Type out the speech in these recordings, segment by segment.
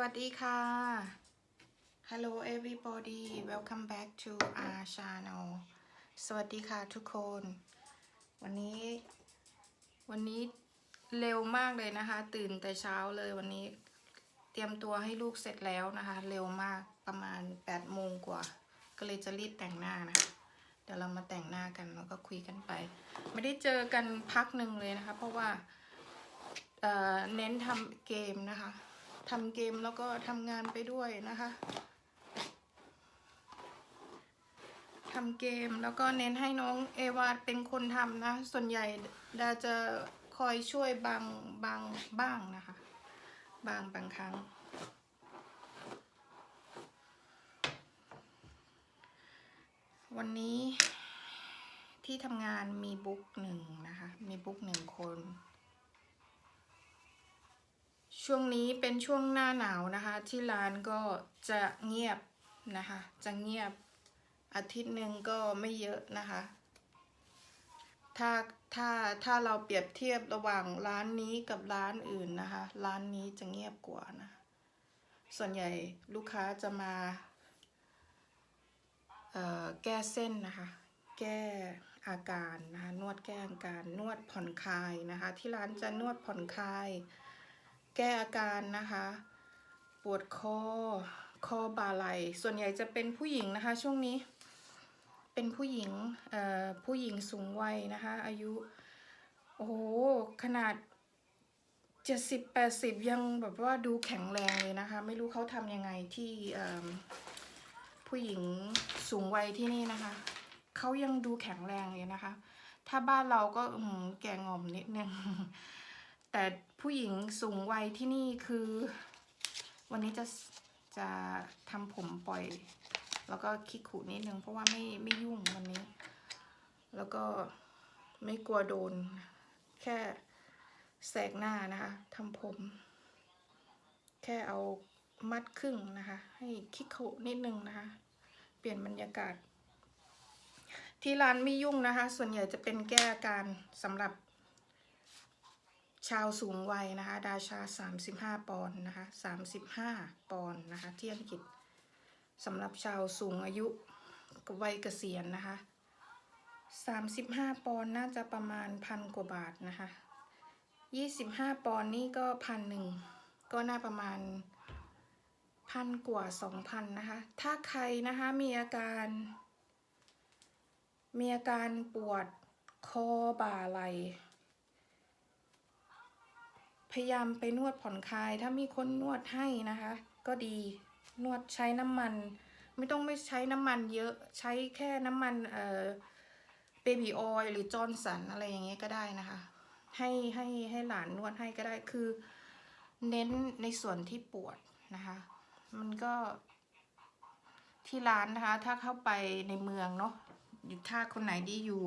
วัสดีค่ะ Hello everybody welcome back to our channel สวัสดีค่ะทุกคน วันนี้ วันนี้เร็วมากเลยนะคะ ตื่นแต่เช้าเลยวันนี้ เตรียมตัวให้ลูกเสร็จแล้วนะคะ เร็วมากประมาณ8โมงกว่า ก็เลยจะรีบแต่งหน้านะะเดี๋ยวเรามาแต่งหน้ากันแล้วก็คุยกันไป ไม่ได้เจอกันพักหนึ่งเลยนะคะ เพราะว่าเเน้นทำเกมนะคะ ทำเกมแล้วก็ทำงานไปด้วยนะคะทำเกมแล้วก็เน้นให้น้องเอวาเป็นคนทำนะ ส่วนใหญ่ดาจะคอยช่วยบางบางบ้างนะคะ บางบางครั้ง วันนี้ที่ทำงานมีบุ๊กหนึ่งนะคะ มีบุ๊กหนึ่งคน ช่วงนี้เป็นช่วงหน้าหนาวนะคะ ที่ร้านก็จะเงียบนะคะ จะเงียบอาทิตย์หนึ่งก็ไม่เยอะนะคะ ถ้าถ้าถ้าเราเปรียบเทียบระหว่างร้านนี้กับร้านอื่นนะคะ ร้านนี้จะเงียบกว่านะ ส่วนใหญ่ลูกค้าจะมาแก้เส้นนะคะ แก้อาการนะคะ นวดแก้อาการ นวดผ่อนคลายนะคะ ที่ร้านจะนวดผ่อนคลาย แก้อาการนะคะ ปวดคอคอบ่าไหลส่วนใหญ่จะเป็นผู้หญิงนะคะ ช่วงนี้ เป็นผู้หญิงเอ่อผู้หญิงสูงวัยนะคะ อายุ โอ้โห ขนาดเจ็ดสิบแปดสิบยังแบบว่าดูแข็งแรงเลยนะคะ ไม่รู้เขาทำยังไงที่ผู้หญิงสูงวัยที่นี่นะคะ เขายังดูแข็งแรงเลยนะคะ ถ้าบ้านเราก็แกงอมนิดนึง แต่ผู้หญิงสูงวัยที่นี่คือ วันนี้จะจะทำผมปล่อย แล้วก็คิกขูนิดนึงเพราะว่าไม่ไม่ยุ่งวันนี้ แล้วก็ไม่กลัวโดน แค่แสกหน้านะคะทำผม แค่เอามัดครึ่งนะคะ ให้คิกขูนิดนึงนะคะ เปลี่ยนบรรยากาศ ที่ร้านไม่ยุ่งนะคะ ส่วนใหญ่จะเป็นแก้อาการสำหรับ ชาวสูงวัยนะคะดาชา 35 ปอนด์นะคะ35 ปอนด์นะคะที่อังกฤษสำหรับชาวสูงอายุวัยเกษียณนะคะ 35 ปอนด์น่าจะประมาณพันกว่าบาทนะคะ 25 ปอนด์นี่ก็พันหนึ่งก็น่าประมาณพันกว่า 2,000นะคะ ถ้าใครนะคะมีอาการ มีอาการปวดคอบ่าไหล พยายามไปนวดผ่อนคลาย ถ้ามีคนนวดให้นะคะ ก็ดีนวดใช้น้ำมัน ไม่ต้องไม่ใช้น้ำมันเยอะใช้แค่น้ำมันเอ่อเบบี้ออยหรือจอร์นสันอะไรอย่างเงี้ยก็ได้นะคะ ให้ให้ให้หลานนวดให้ก็ได้คือ เน้นในส่วนที่ปวดนะคะ มันก็ที่ร้านนะคะ ถ้าเข้าไปในเมืองเนาะอยู่ถ้าคนไหนที่อยู่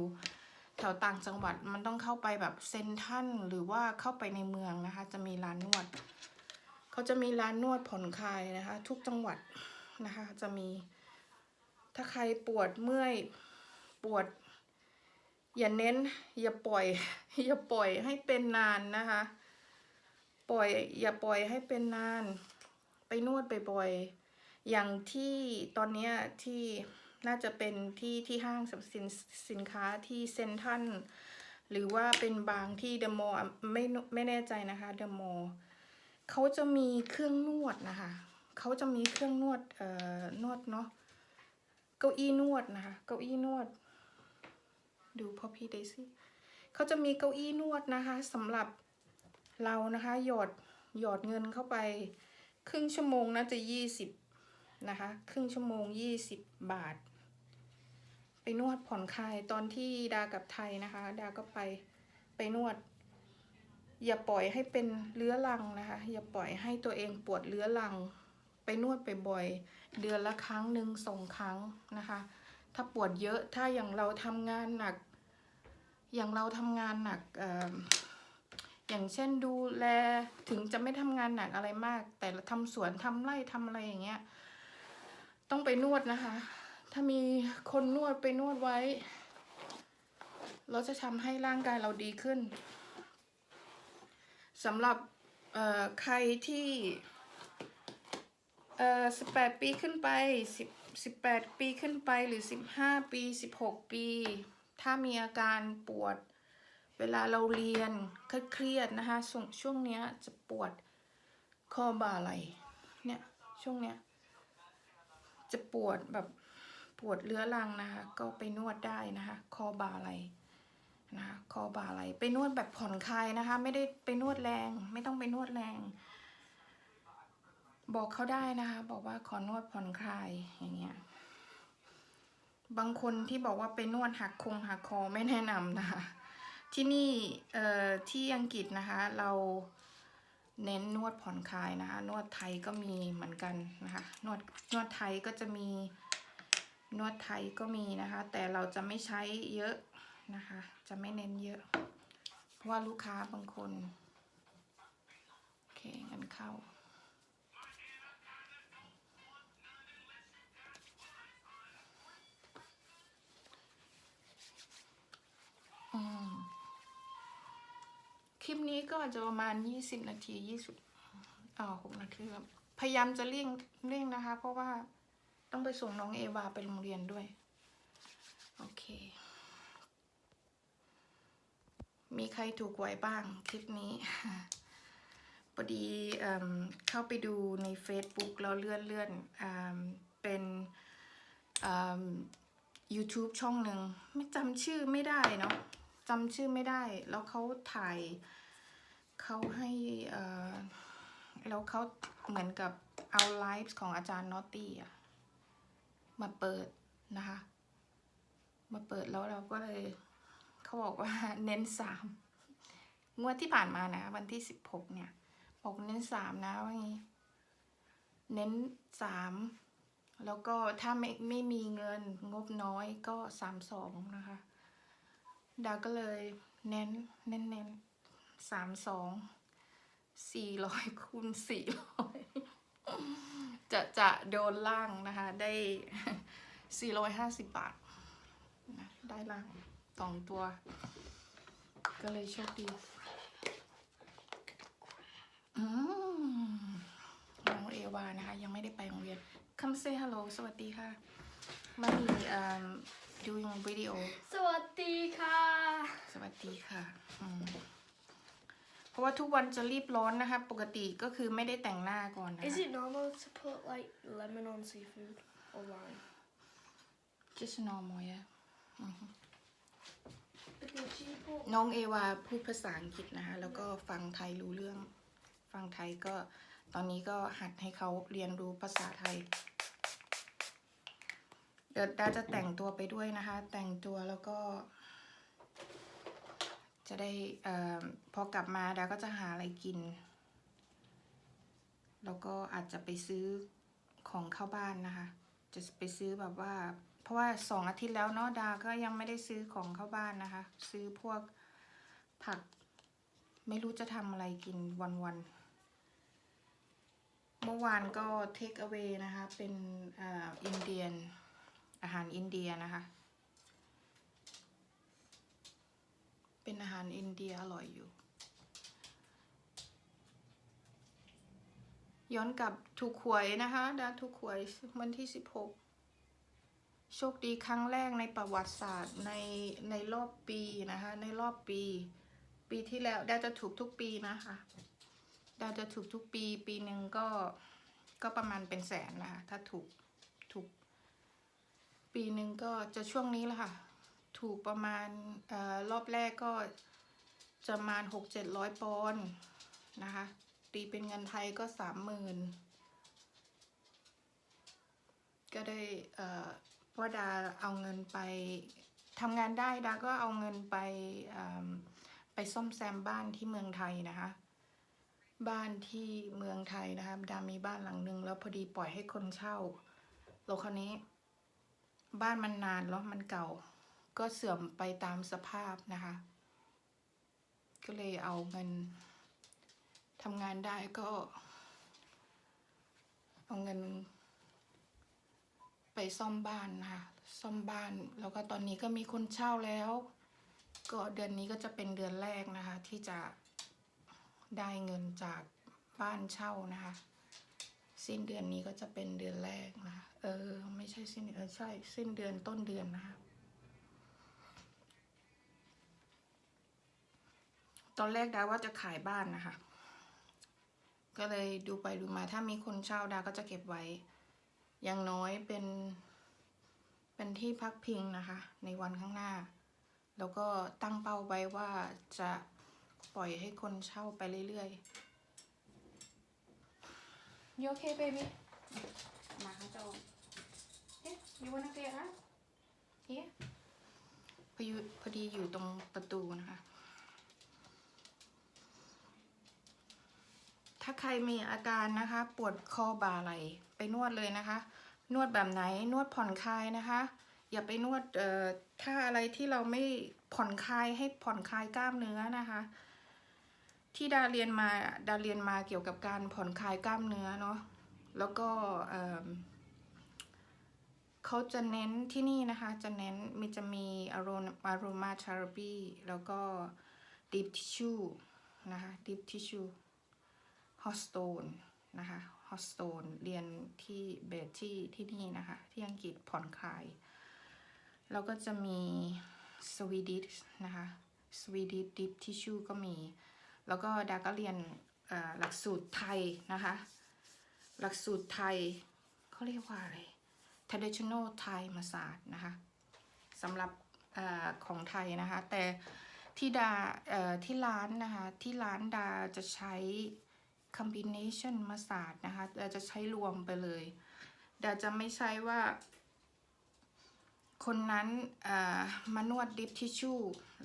แถวต่างจังหวัดมันต้องเข้าไปแบบเซนทันหรือว่าเข้าไปในเมืองนะคะ จะมีร้านนวดเขาจะมีร้านนวดผ่อนคลายนะคะ ทุกจังหวัดนะคะ จะมีถ้าใครปวดเมื่อยปวด อย่าเน้น อย่าปล่อย อย่าปล่อยให้เป็นนานนะคะ ปล่อย อย่าปล่อยให้เป็นนาน ไปนวดบ่อยๆอย่างที่ตอนนี้ที่ น่าจะเป็นที่ที่ห้างสรรพสินสินค้าที่เซนทรัลหรือว่าเป็นบางที่เดอะมอลไม่ไม่แน่ใจนะคะเดอะมอลเขาจะมีเครื่องนวดนะคะเขาจะมีเครื่องนวดเอ่อนวดเนาะเก้าอี้นวดนะคะเก้าอี้นวด ดูพอพี่เดซี่เขาจะมีเก้าอี้นวดนะคะสำหรับเรานะคะหยอดหยอดเงินเข้าไป ครึ่งชั่วโมงน่าจะยี่สิบนะคะ ครึ่งชั่วโมงยี่สิบบาท ไปนวดผ่อนคลายตอนที่ดากับไทยนะคะ ดาก็ไปไปนวด อย่าปล่อยให้เป็นเรื้อรังนะคะ อย่าปล่อยให้ตัวเองปวดเรื้อรัง ไปนวดไปบ่อยเดือนละครั้งหนึ่งสองครั้งนะคะ ถ้าปวดเยอะถ้าอย่างเราทำงานหนัก อย่างเราทำงานหนักเอ่ออย่างเช่นดูแลถึงจะไม่ทำงานหนักอะไรมาก แต่ทำสวนทำไร่ทำอะไรอย่างเงี้ยต้องไปนวดนะคะ ถ้ามีคนนวดไปนวดไว้ เราจะทำให้ร่างกายเราดีขึ้นสำหรับใครที่สิบแปดปีขึ้นไปสิบสิบแปดปีขึ้นไปหรือสิบห้าปีสิบหกปี ถ้ามีอาการปวด เวลาเราเรียนเครียดนะคะช่วงช่วงเนี้ยจะปวดคอบ่าไหลเนี่ยช่วงเนี้ยจะปวดแบบ ปวดเรื้อรังนะคะ ก็ไปนวดได้นะคะ คอบ่าไหลนะคะคอบ่าไหลไปนวดแบบผ่อนคลายนะคะ ไม่ได้ไปนวดแรง ไม่ต้องไปนวดแรง บอกเขาได้นะคะ บอกว่าขอนวดผ่อนคลายอย่างเงี้ยบางคนที่บอกว่าไปนวดหักคงหักคอไม่แนะนำนะคะ ที่นี่เอ่อที่อังกฤษนะคะ เราเน้นนวดผ่อนคลายนะคะ นวดไทยก็มีเหมือนกันนะคะ นวดนวดไทยก็จะมี นวดไทยก็มีนะคะ แต่เราจะไม่ใช้เยอะนะคะ จะไม่เน้นเยอะ เพราะว่าลูกค้าบางคน โอเคงั้นเข้า อืม คลิปนี้ก็จะประมาณยี่สิบนาทียี่สิบอ่าหกนาทีพยายามจะเร่งเร่งนะคะ เพราะว่า ต้องไปส่งน้องเอวาไปโรงเรียนด้วย โอเค มีใครถูกหวยบ้างคลิปนี้พอดีเข้าไปดูใน Facebook แล้วเลื่อนเลื่อนเป็น YouTube ช่องหนึ่งไม่จำชื่อไม่ได้เนาะจำชื่อไม่ได้ แล้วเขาถ่ายเขาให้แล้วเขาเหมือนกับเอาไลฟ์ของอาจารย์นอตตี้อะ มาเปิดนะคะ มาเปิดแล้วเราก็เลยเขาบอกว่าเน้นสามงวดที่ผ่านมานะ วันที่สิบหกเนี่ยบอกเน้นสามนะว่างี้ เน้นสามแล้วก็ถ้าไม่ไม่มีเงินงบน้อยก็สามสองนะคะดาก็เลยเน้นเน้นเน้นสามสองสี่ร้อยคูณสี่ร้อย จะจะโดนล่างนะคะ ได้สี่ร้อยห้าสิบบาทนะได้ล่างสองตัว ก็เลยโชคดีอืมน้องเอวานะคะ ยังไม่ได้ไปโรงเรียน Come say hello สวัสดีค่ะมามี um doing video สวัสดีค่ะ สวัสดีค่ะอืม เพราะว่าทุกวันจะรีบร้อนนะคะ ปกติก็คือไม่ได้แต่งหน้าก่อนนะ Is คะ it normal to put like lemon on seafood or lime? just normal yeah Because she put น้องเอวาพูดภาษาอังกฤษนะคะ แล้วก็ฟังไทยรู้เรื่อง ฟังไทยก็ตอนนี้ก็หัดให้เขาเรียนรู้ภาษาไทย เดี๋ยวดาจะแต่งตัวไปด้วยนะคะ แต่งตัวแล้วก็ จะได้อพอกลับมาดาก็จะหาอะไรกิน แล้วก็อาจจะไปซื้อของเข้าบ้านนะคะ จะไปซื้อแบบว่า เพราะว่าสองอาทิตย์แล้วเนาะดาก็ยังไม่ได้ซื้อของเข้าบ้านนะคะ ซื้อพวกผัก ไม่รู้จะทำอะไรกินวันๆเมื่อวานก็เทคเอา a y นะคะ เป็นอินเดียน อาหารอินเดียนะคะ เป็นอาหารอินเดียอร่อยอยู่ ย้อนกลับถูกหวยนะคะดาถูกหวยวันที่สิบหกโชคดีครั้งแรกในประวัติศาสตร์ในในรอบปีนะคะ ในรอบปี ปีที่แล้วดาจะถูกทุกปีนะคะดาจะถูกทุกปี ปีหนึ่งก็ก็ประมาณเป็นแสนนะคะถ้าถูกถูก ปีหนึ่งก็จะช่วงนี้แหละค่ะ ถูกประมาณออรอบแรกก็จะมาณหกเจ็ดร้อยปอนด์นะคะ ตีเป็นเงินไทยก็สามหมื่นก็ได้เอ่อว่าดาเอาเงินไปทำงานได้ดาก็เอาเงินไปไปซ่อมแซมบ้านที่เมืองไทยนะคะ บ้านที่เมืองไทยนะคะดามีบ้านหลังหนึ่งแล้วพอดีปล่อยให้คนเช่าแล้วคราวนี้ บ้านมันนานแล้วมันเก่า ก็เสื่อมไปตามสภาพนะคะ ก็เลยเอาเงินทำงานได้ก็ เอาเงิน ไปซ่อมบ้านนะคะซ่อมบ้านแล้วก็ตอนนี้ก็มีคนเช่าแล้ว ก็เดือนนี้ก็จะเป็นเดือนแรกนะคะ ที่จะได้เงินจากบ้านเช่านะคะ สิ้นเดือนนี้ก็จะเป็นเดือนแรกนะะเออ ไม่ใช่สิ้นเดือนเออใช่ สิ้นเดือนต้นเดือนนะคะ ตอนแรกดาว่าจะขายบ้านนะคะ ก็เลยดูไปดูมาถ้ามีคนเช่าดาก็จะเก็บไว้ อย่างน้อยเป็น เป็นที่พักพิงนะคะ ในวันข้างหน้า แล้วก็ตั้งเป้าไว้ว่าจะปล่อยให้คนเช่าไปเรื่อยๆ You okay baby มาเขาจะ Yeah, you wanna get up? Yeah. พอดีพอดีอยู่ตรงประตูนะคะ ถ้าใครมีอาการนะคะ ปวดคอบ่าไหลไปนวดเลยนะคะ นวดแบบไหนนวดผ่อนคลายนะคะ อย่าไปนวดเอ่อถ้าอะไรที่เราไม่ผ่อนคลายให้ผ่อนคลายกล้ามเนื้อนะคะ ที่ดาเรียนมาดาเรียนมาเกี่ยวกับการผ่อนคลายกล้ามเนื้อเนาะแล้วก็เอิ่มเขาจะเน้นที่นี่นะคะ จะเน้นมีจะมี aroma therapy แล้วก็ deep tissue นะคะดิฟทิชชู deep tissue hot stone นะคะ hot stone เรียนที่เบสที่ที่นี่นะคะ ที่อังกฤษผ่อนคลาย แล้วก็จะมี Swedish นะคะ Swedish deep tissue ก็มี แล้วก็ดาก็เรียนหลักสูตรไทยนะคะ หลักสูตรไทยเขาเรียกว่าอะไร traditional Thai massage นะคะสำหรับอของไทยนะคะ แต่ที่ดาที่ร้านนะคะ ที่ร้านดาจะใช้ combination massage นะคะดาจะใช้รวมไปเลยดาจะไม่ใช้ว่า คนนั้นมานวดดิฟทิชชู่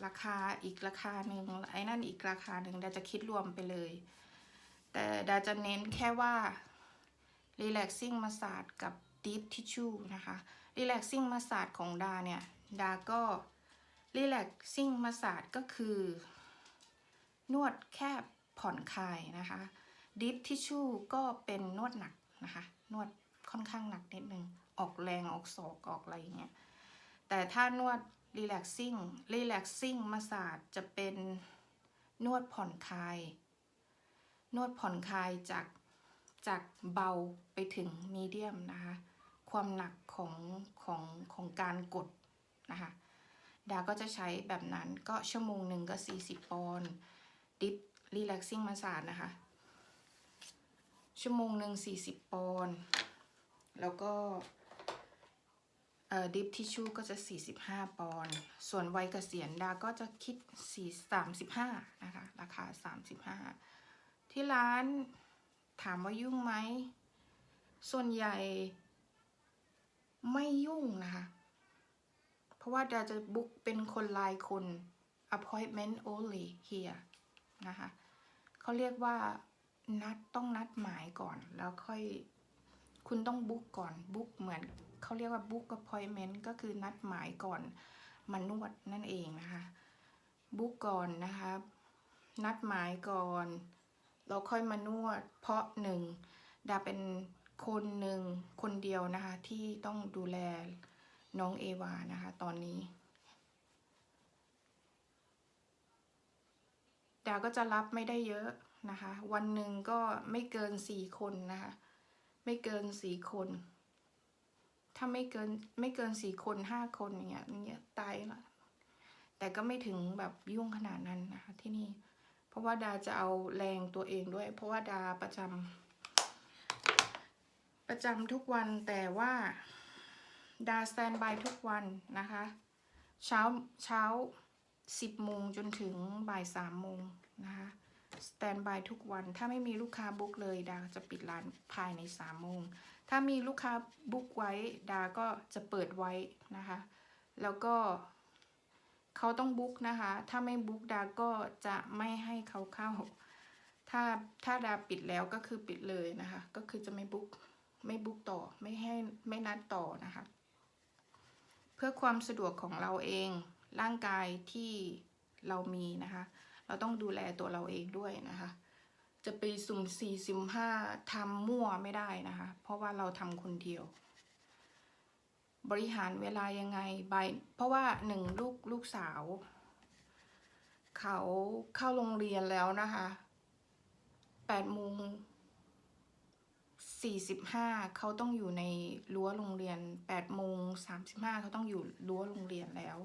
ราคาอีกราคาหนึ่งไอ้นั่นอีกราคาหนึ่งดาจะคิดรวมไปเลย แต่ดาจะเน้นแค่ว่า relaxing massage กับ deep tissue นะคะ relaxing massage ของดาเนี่ย ดาก็ relaxing massage ก็คือ นวดแค่ผ่อนคลายนะคะ deep tissue ก็เป็นนวดหนักนะคะ นวดค่อนข้างหนักนิดนึง ออกแรงออกศอกออกอะไรอย่างเงี้ย แต่ถ้านวด relaxing relaxing massage จะเป็นนวดผ่อนคลาย นวดผ่อนคลายจากจากเบาไปถึงมีเดียมนะคะ ความหนักของของของการกดนะคะ ดาก็จะใช้แบบนั้นก็ชั่วโมงหนึ่งก็ 40 ปอนด์ดิฟรีแลกซิ่งมาสาดนะคะ ชั่วโมงหนึ่ง40ปอนด์แล้วก็ดิฟทิชชูก็จะ 45 ปอนด์ส่วนวัยเกษียณดาก็จะคิด4 35นะคะ ราคา 35 ที่ร้านถามว่ายุ่งไหม ส่วนใหญ่ไม่ยุ่งนะคะ เพราะว่าดาจะบุ๊กเป็นคนรายคน appointment only here นะคะเขาเรียกว่า นัดต้องนัดหมายก่อน แล้วค่อยคุณต้องบุ๊กก่อนบุ๊กเหมือนเขาเรียกว่าบุ๊ก appointment ก็คือนัดหมายก่อนมานวดนั่นเองนะคะบุ๊กก่อนนะคะนัดหมายก่อน เราค่อยมานวด เพราะหนึ่งดาเป็นคนหนึ่งคนเดียวนะคะ ที่ต้องดูแลน้องเอวานะคะ ตอนนี้ดาก็จะรับไม่ได้เยอะ นะคะ วันหนึ่งก็ไม่เกินสี่คนนะคะ ไม่เกินสี่คน ถ้าไม่เกินไม่เกินสี่คนห้าคนอย่างเงี้ยเงี้ยตายละแต่ก็ไม่ถึงแบบยุ่งขนาดนั้นนะคะที่นี่ เพราะว่าดาจะเอาแรงตัวเองด้วย เพราะว่าดาประจำประจำทุกวันแต่ว่าดาสแตนบายทุกวันนะคะ เช้าเช้าสิบโมงจนถึงบ่ายสามโมงนะคะ สแตนบายทุกวัน ถ้าไม่มีลูกค้าบุ๊กเลยดาจะปิดร้านภายในสามโมง ถ้ามีลูกค้าบุ๊กไว้ดาก็จะเปิดไว้นะคะ แล้วก็เขาต้องบุ๊กนะคะ ถ้าไม่บุ๊กดาก็จะไม่ให้เขาเข้า ถ้าถ้าดาปิดแล้วก็คือปิดเลยนะคะ ก็คือจะไม่บุ๊กไม่บุ๊กต่อ ไม่ให้ไม่นัดต่อนะคะ เพื่อความสะดวกของเราเองร่างกายที่เรามีนะคะ เราต้องดูแลตัวเราเองด้วยนะคะ จะไปสุ่มสี่สุ่มห้าทำมั่วไม่ได้นะคะ เพราะว่าเราทำคนเดียว บริหารเวลายังไงบเพราะว่าหนึ่งลูกลูกสาว เขาเข้าโรงเรียนแล้วนะคะแปดโมง45เขาต้องอยู่ในรั้วโรงเรียน8โมง35เขาต้องอยู่รั้วโรงเรียนแล้ว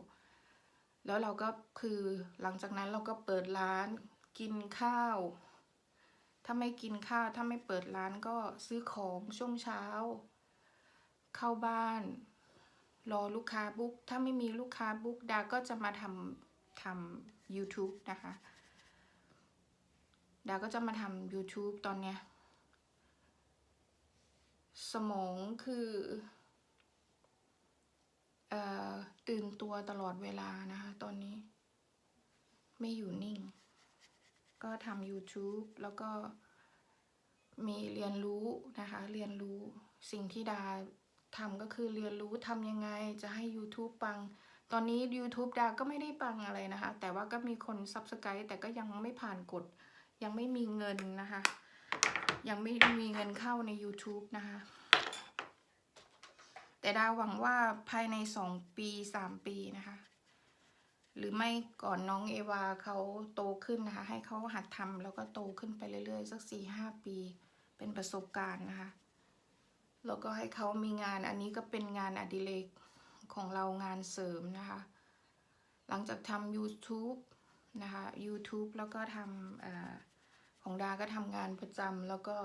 แล้วเราก็คือหลังจากนั้นเราก็เปิดร้านกินข้าว ถ้าไม่กินข้าวถ้าไม่เปิดร้านก็ซื้อของช่วงเช้า เข้าบ้าน รอลูกค้าบุ๊กถ้าไม่มีลูกค้าบุ๊กดาก็จะมาทำทำ YouTube นะคะ ดาก็จะมาทำ YouTube ตอนเนี้ย สมองคือเอ่อ ตื่นตัวตลอดเวลานะคะตอนนี้ ไม่อยู่นิ่ง ก็ทำ YouTube แล้วก็มีเรียนรู้นะคะ เรียนรู้สิ่งที่ดาทำก็คือเรียนรู้ทำยังไงจะให้ YouTube ปัง ตอนนี้ YouTube ดาก็ไม่ได้ปังอะไรนะคะ แต่ว่าก็มีคน Subscribe แต่ก็ยังไม่ผ่านกฎ ยังไม่มีเงินนะคะ ยังไม่มีเงินเข้าใน YouTube นะคะ แต่ดาหวังว่าภายในสองปีสามปีนะคะ หรือไม่ก่อนน้องเอวาเขาโตขึ้นนะคะ ให้เขาหัดทำแล้วก็โตขึ้นไปเรื่อยๆ สักสี่ห้าปี เป็นประสบการณ์นะคะแล้วก็ให้เขามีงานอันนี้ก็เป็นงานอดิเรกของเรางานเสริมนะคะ หลังจากทำ YouTube นะคะ YouTube แล้วก็ทำอของดาก็ทำงานประจำแล้วก็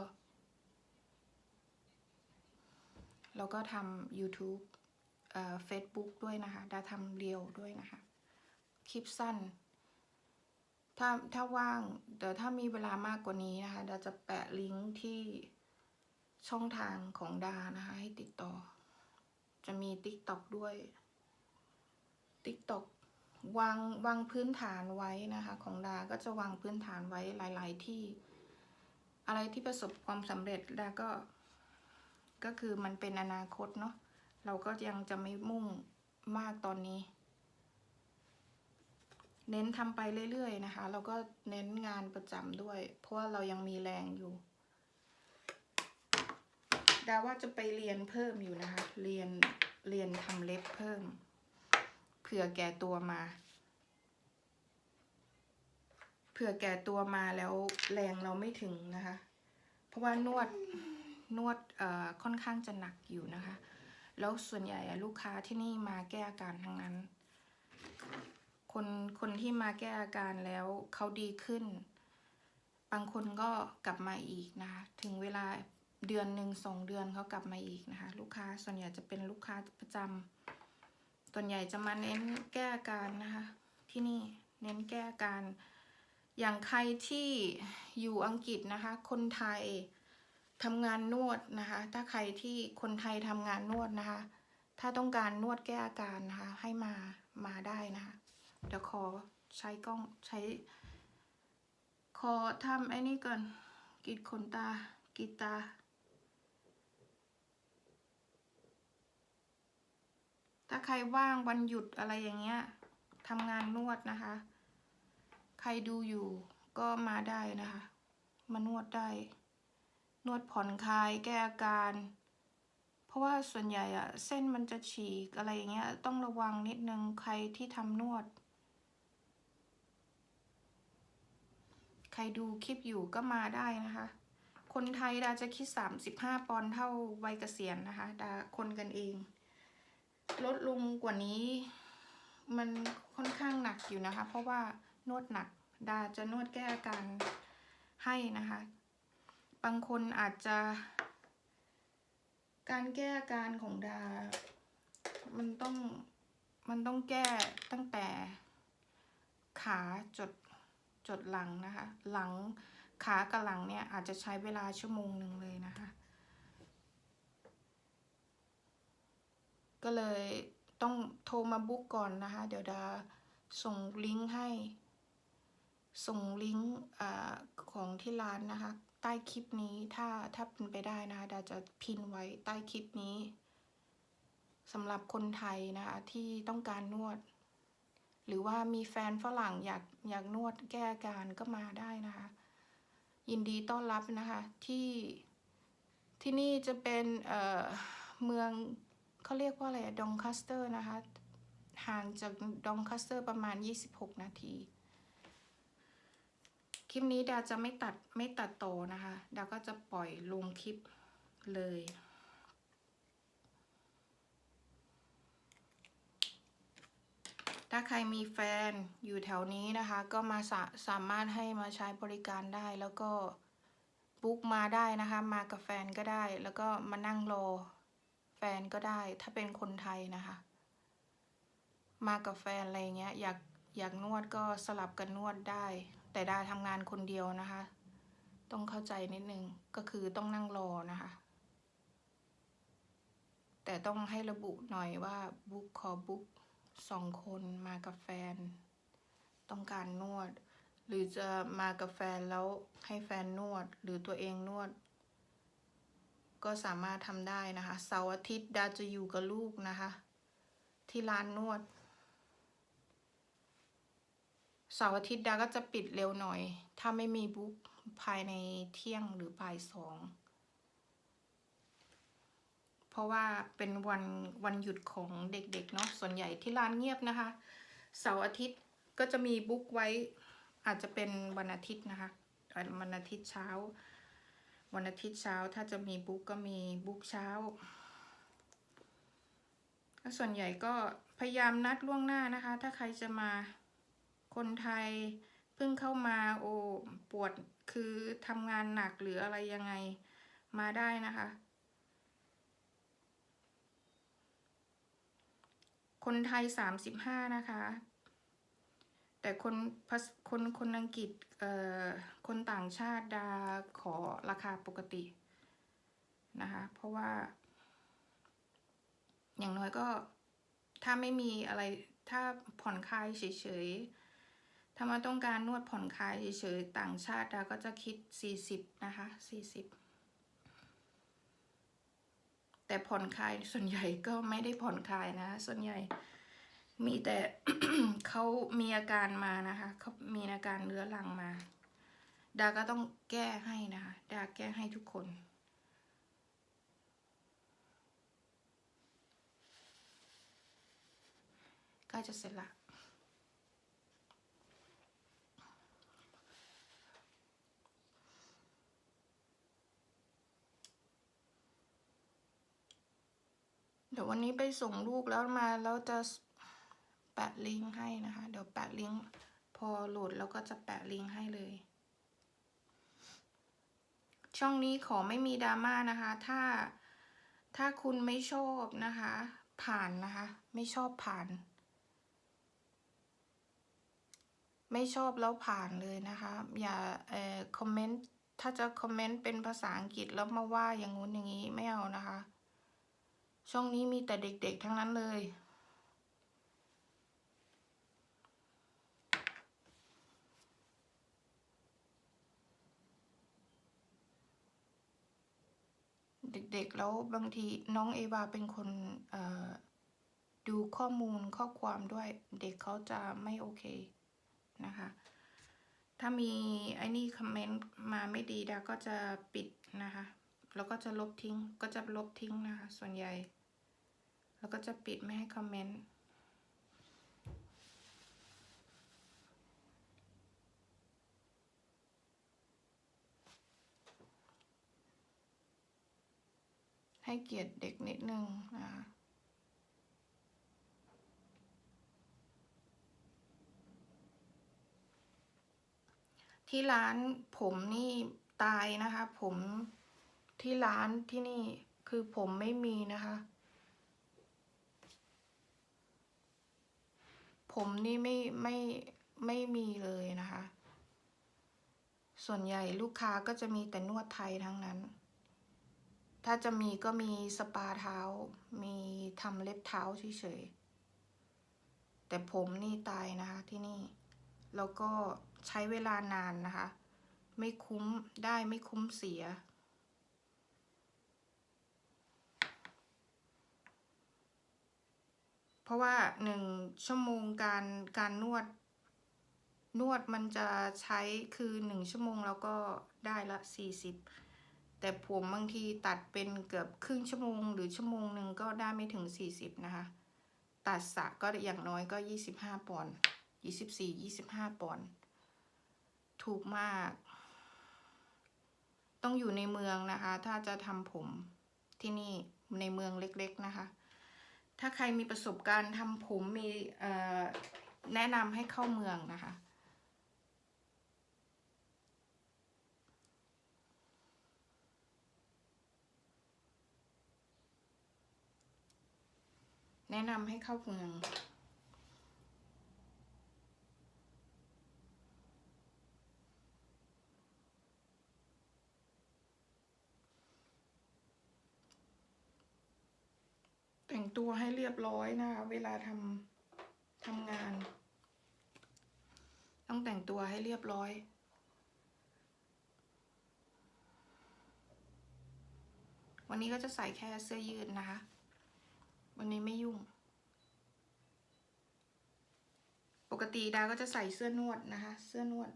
แล้วก็ทำ YouTube เอ่อ Facebook ด้วยนะคะดาทำเรียวด้วยนะคะ คลิปสั้น ถ้าถ้าว่างแต่ถ้ามีเวลามากกว่านี้นะคะดาจะแปะลิงก์ที่ช่องทางของดานะคะ ให้ติดต่อ จะมี TikTok ด้วย TikTok วางวางพื้นฐานไว้นะคะ ของดาก็จะวางพื้นฐานไว้หลาย ๆ ที่ อะไรที่ประสบความสำเร็จดาก็ ก็คือมันเป็นอนาคตเนาะเราก็ยังจะไม่มุ่งมากตอนนี้ เน้นทำไปเรื่อยๆนะคะแล้วก็เน้นงานประจำด้วย เพราะว่าเรายังมีแรงอยู่ดาว่าจะไปเรียนเพิ่มอยู่นะคะ เรียนเรียนทำเล็บเพิ่ม เผื่อแก่ตัวมา เผื่อแก่ตัวมาแล้วแรงเราไม่ถึงนะคะ เพราะว่านวด นวดค่อนข้างจะหนักอยู่นะคะ แล้วส่วนใหญ่ลูกค้าที่นี่มาแก้อาการทั้งนั้น คนคนที่มาแก้อาการแล้วเขาดีขึ้น บางคนก็กลับมาอีกนะคะถึงเวลาเดือนหนึ่งสองเดือนเขากลับมาอีกนะคะ ลูกค้าส่วนใหญ่จะเป็นลูกค้าประจำส่วนใหญ่จะมาเน้นแก้อาการนะคะ ที่นี่เน้นแก้อาการอย่างใครที่อยู่อังกฤษนะคะ คนไทย ทำงานนวดนะคะ ถ้าใครที่คนไทยทำงานนวดนะคะ ถ้าต้องการนวดแก้อาการนะคะ ให้มามาได้นะคะเดี๋ยวขอใช้กล้องใช้ ขอทำไอ้นี่ก่อนกีดขนตากีดตาถ้าใครว่างวันหยุดอะไรอย่างเงี้ยทำงานนวดนะคะ ใครดูอยู่ก็มาได้นะคะ มานวดได้ นวดผ่อนคลายแก้อาการ เพราะว่าส่วนใหญ่อะเส้นมันจะฉีกอะไรอย่างเงี้ยต้องระวังนิดนึงใครที่ทำนวด ใครดูคลิปอยู่ก็มาได้นะคะ คนไทยดาจะคิด 35 ปอนด์เท่าวัยเกษียณนะคะดาคนกันเอง ลดลงกว่านี้ มันค่อนข้างหนักอยู่นะคะ เพราะว่านวดหนักดาจะนวดแก้อาการให้นะคะ บางคนอาจจะ การแก้อาการของดา มันต้องมันต้องแก้ตั้งแต่ขาจดจดหลังนะคะ หลังขากับหลังเนี่ยอาจจะใช้เวลาชั่วโมงหนึ่งเลยนะคะ ก็เลยต้องโทรมาบุ๊กก่อนนะคะ เดี๋ยวดาส่งลิงก์ให้ ส่งลิงก์ของที่ร้านนะคะ ใต้คลิปนี้ถ้าถ้าเป็นไปได้นะคะดาจะพินไว้ใต้คลิปนี้สำหรับคนไทยนะคะที่ต้องการนวด หรือว่ามีแฟนฝรั่งอยากอยากนวดแก้การก็มาได้นะคะยินดีต้อนรับนะคะที่ที่นี่จะเป็นเอ่อเมืองเขาเรียกว่าอะไรดองคัสเตอร์นะคะห่างจากดองคัสเตอร์ประมาณ 26 นาที คลิปนี้ดาจะไม่ตัดไม่ตัดต่อนะคะ ดาก็จะปล่อยลงคลิปเลย ถ้าใครมีแฟนอยู่แถวนี้นะคะ ก็มาสาสามารถให้มาใช้บริการได้แล้วก็บุ๊กมาได้นะคะ มากับแฟนก็ได้ แล้วก็มานั่งรอแฟนก็ได้ ถ้าเป็นคนไทยนะคะ มากับแฟนอะไรเงี้ย อยากอยากนวดก็สลับกันนวดได้ แต่ดาทำงานคนเดียวนะคะ ต้องเข้าใจนิดนึงก็คือต้องนั่งรอนะคะ แต่ต้องให้ระบุหน่อยว่าบุ๊กขอบุ๊กสองคนมากับแฟน ต้องการนวด หรือจะมากับแฟนแล้วให้แฟนนวด หรือตัวเองนวด ก็สามารถทำได้นะคะเสาร์อาทิตย์ดาจะอยู่กับลูกนะคะ ที่ร้านนวด เสาร์อาทิตย์ดาก็จะปิดเร็วหน่อย ถ้าไม่มีบุ๊กภายในเที่ยงหรือบ่ายสอง เพราะว่าเป็นวันวันหยุดของเด็กๆเนาะส่วนใหญ่ที่ร้านเงียบนะคะ เสาร์อาทิตย์ก็จะมีบุ๊กไว้ อาจจะเป็นวันอาทิตย์นะคะวันอาทิตย์เช้า วันอาทิตย์เช้าถ้าจะมีบุ๊กก็มีบุ๊กเช้าส่วนใหญ่ก็พยายามนัดล่วงหน้านะคะ ถ้าใครจะมา คนไทยเพิ่งเข้ามาโอ้ปวดคือทำงานหนักหรืออะไรยังไงมาได้นะคะ คนไทยสามสิบห้านะคะ แต่คนคนคนอังกฤษเอ่อคนต่างชาติดาขอราคาปกตินะคะ เพราะว่า อย่างน้อยก็ถ้าไม่มีอะไรถ้าผ่อนคลายเฉยๆ ถ้ามาต้องการนวดผ่อนคลายเฉยๆต่างชาติดาก็จะคิด 40 นะคะ 40 แต่ผ่อนคลายส่วนใหญ่ก็ไม่ได้ผ่อนคลายนะ ส่วนใหญ่มีแต่เขามีอาการมานะคะเขามีอาการเรื้อรังมา ดาก็ต้องแก้ให้นะคะดาแก้ให้ทุกคนใกล้จะเสร็จละ เดี๋ยววันนี้ไปส่งลูกแล้วมาแล้วจะแปะลิงก์ให้นะคะ เดี๋ยวแปะลิงก์พอโหลดแล้วก็จะแปะลิงก์ให้เลย ช่องนี้ขอไม่มีดราม่านะคะ ถ้าถ้าคุณไม่ชอบนะคะ ผ่านนะคะ ไม่ชอบผ่าน ไม่ชอบแล้วผ่านเลยนะคะ อย่าเอ่อคอมเมนต์ถ้าจะคอมเมนต์เป็นภาษาอังกฤษแล้วมาว่าอย่างงู้นอย่างนี้ไม่เอานะคะ ช่องนี้มีแต่เด็กๆทั้งนั้นเลย เด็กๆแล้วบางทีน้องเอวาเป็นคนดูข้อมูลข้อความด้วยเด็กเขาจะไม่โอเคนะคะ ถ้ามีไอ้นี่คอมเมนต์มาไม่ดีดาก็จะปิดนะคะ แล้วก็จะลบทิ้ง ก็จะลบทิ้งนะคะ ส่วนใหญ่ แล้วก็จะปิดไม่ให้คอมเมนต์ ให้เกียรติเด็กนิดนึงนะคะที่ร้านผมนี่ตายนะคะ ผม ที่ร้านที่นี่คือผมไม่มีนะคะ ผมนี่ไม่ไม่ไม่มีเลยนะคะ ส่วนใหญ่ลูกค้าก็จะมีแต่นวดไทยทั้งนั้น ถ้าจะมีก็มีสปาเท้า มีทำเล็บเท้าเฉยๆ แต่ผมนี่ตายนะคะที่นี่ แล้วก็ใช้เวลานานนะคะ ไม่คุ้มได้ไม่คุ้มเสีย เพ ราะว่าหนึ่งชั่วโมงการการนวด นวดมันจะใช้คือหนึ่งชั่วโมงแล้วก็ได้ละสี่สิบแต่ผมบางทีตัดเป็นเกือบครึ่งชั่วโมง หรือชั่วโมงหนึ่งก็ได้ไม่ถึงสี่สิบนะคะ ตัดสระก็อย่างน้อยก็ยี่สิบห้าปอนด์ยี่สิบสี่ยี่สิบห้าปอนด์ถูกมาก ต้องอยู่ในเมืองนะคะ ถ้าจะทำผมที่นี่ในเมืองเล็กๆนะคะ ถ้าใครมีประสบการณ์ทำผมมีแนะนำให้เข้าเมืองนะคะ แนะนำให้เข้าเมือง ตัวให้เรียบร้อยนะคะเวลาทำทำงาน ต้องแต่งตัวให้เรียบร้อยวันนี้ก็จะใส่แค่เสื้อยืดนะคะ วันนี้ไม่ยุ่ง ปกติดาก็จะใส่เสื้อนวดนะคะ เสื้อนวด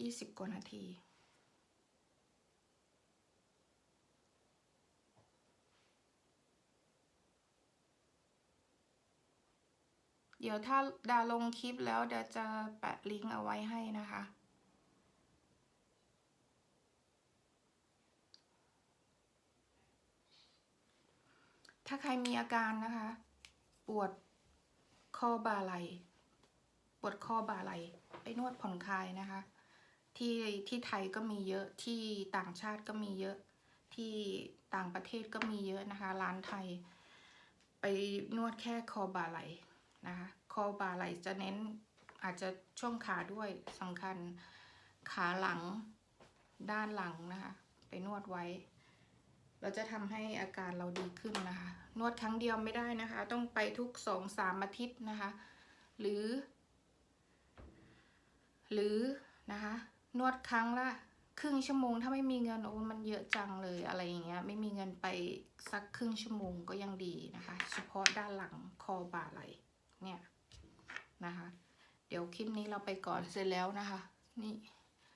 ยี่สิบกว่านาทีเดี๋ยวถ้าดาลงคลิปแล้วเดี๋ยวจะแปะลิงก์เอาไว้ให้นะคะ ถ้าใครมีอาการนะคะ ปวดข้อบ่าไหล่ปวดข้อบ่าไหล่ไปนวดผ่อนคลายนะคะ ที่ที่ไทยก็มีเยอะที่ต่างชาติก็มีเยอะ ที่ต่างประเทศก็มีเยอะนะคะ ร้านไทย ไปนวดแค่คอบ่าไหลนะคะคอบ่าไหลจะเน้นอาจจะช่วงขาด้วยสำคัญขาหลังด้านหลังนะคะ ไปนวดไว้ เราจะทำให้อาการเราดีขึ้นนะคะ นวดครั้งเดียวไม่ได้นะคะ ต้องไปทุกสองสามอาทิตย์นะคะ หรือ หรือนะคะ นวดครั้งละครึ่งชั่วโมง ถ้าไม่มีเงินโอ้มันเยอะจังเลยอะไรอย่างเงี้ยไม่มีเงินไปสักครึ่งชั่วโมงก็ยังดีนะคะ เฉพาะด้านหลังคอบ่าไหลเนี่ยนะคะ เดี๋ยวคลิปนี้เราไปก่อนเสร็จแล้วนะคะ นี่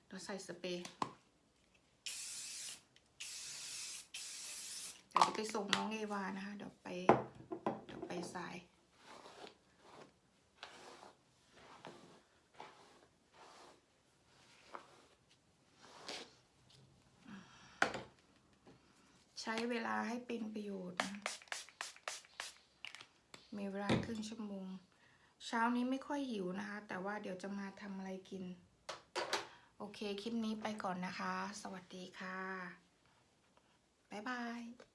เราใส่สเปรย์เดี๋ยวจะไปส่งน้องเอวานะคะ เดี๋ยวไปเดี๋ยวไปสาย ใช้เวลาให้เป็นประโยชน์ มีเวลาครึ่งชั่วโมง เช้านี้ไม่ค่อยหิวนะคะ แต่ว่าเดี๋ยวจะมาทำอะไรกิน โอเค คลิปนี้ไปก่อนนะคะ สวัสดีค่ะ บ๊ายบาย